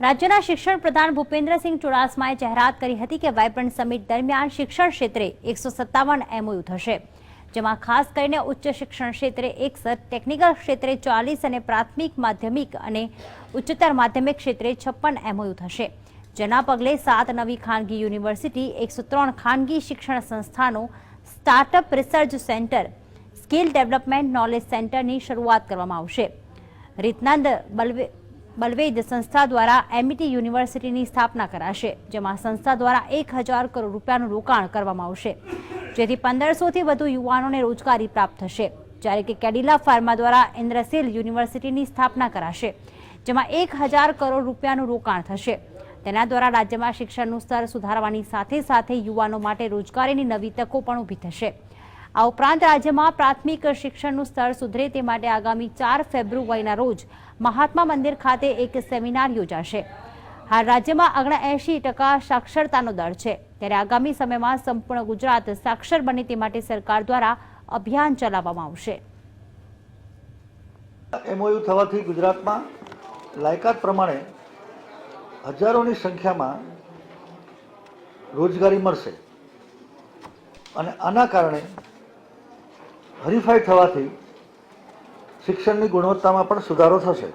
રાજ્યના શિક્ષણ પ્રધાન ભૂપેન્દ્રસિંહ ચુડાસમાએ જાહેરાત કરી હતી કે વાયબ્રન્ટ સમિટ દરમિયાન શિક્ષણ ક્ષેત્રે એકસો સત્તાવન એમઓયુ થશે, જેમાં ખાસ કરીને ઉચ્ચ શિક્ષણ ક્ષેત્રે એકસઠ, ટેકનિકલ ક્ષેત્રે ચાલીસ અને પ્રાથમિક માધ્યમિક અને ઉચ્ચતર માધ્યમિક ક્ષેત્રે છપ્પન એમઓયુ થશે. જેના પગલે સાત નવી ખાનગી યુનિવર્સિટી, એકસો ત્રણ ખાનગી શિક્ષણ સંસ્થાનો, startup research centre, skill development knowledge સેન્ટરની શરૂઆત કરવામાં આવશે. રીતનાંદ બલવે બલવેદ સંસ્થા દ્વારા એમઈટી યુનિવર્સિટીની સ્થાપના કરાશે, જેમાં સંસ્થા દ્વારા એક હજાર કરોડ રૂપિયાનું રોકાણ કરવામાં આવશે. જેથી પંદરસોથી વધુ યુવાનોને રોજગારી પ્રાપ્ત થશે. જ્યારે કે કેડિલા ફાર્મા દ્વારા ઇન્દ્રસીલ યુનિવર્સિટીની સ્થાપના કરાશે, જેમાં એક હજાર કરોડ રૂપિયાનું રોકાણ થશે. તેના દ્વારા રાજ્યમાં શિક્ષણનું સ્તર સુધારવાની સાથે સાથે યુવાનો માટે રોજગારીની નવી તકો પણ ઊભી થશે. આ ઉપરાંત રાજ્યમાં પ્રાથમિક શિક્ષણનું સ્તર સુધરે તે માટે આગામી ચાર ફેબ્રુઆરીના રોજ મહાત્મા મંદિર ખાતે એક સેમિનાર યોજાશે. હાલ રાજ્યમાં આગળ એંશી ટકા સાક્ષરતાનો દર છે. ત્યારે આગામી સમયમાં સંપૂર્ણ ગુજરાત સાક્ષર બને તે માટે સરકાર દ્વારા અભિયાન ચલાવવામાં આવશે. એમઓયુ થવાથી ગુજરાતમાં લાયકાત પ્રમાણે હજારોની સંખ્યામાં રોજગારી મળશે. અને આના કારણે હરીફાઈ થવાથી શિક્ષણની ગુણવત્તામાં પણ સુધારો થશે.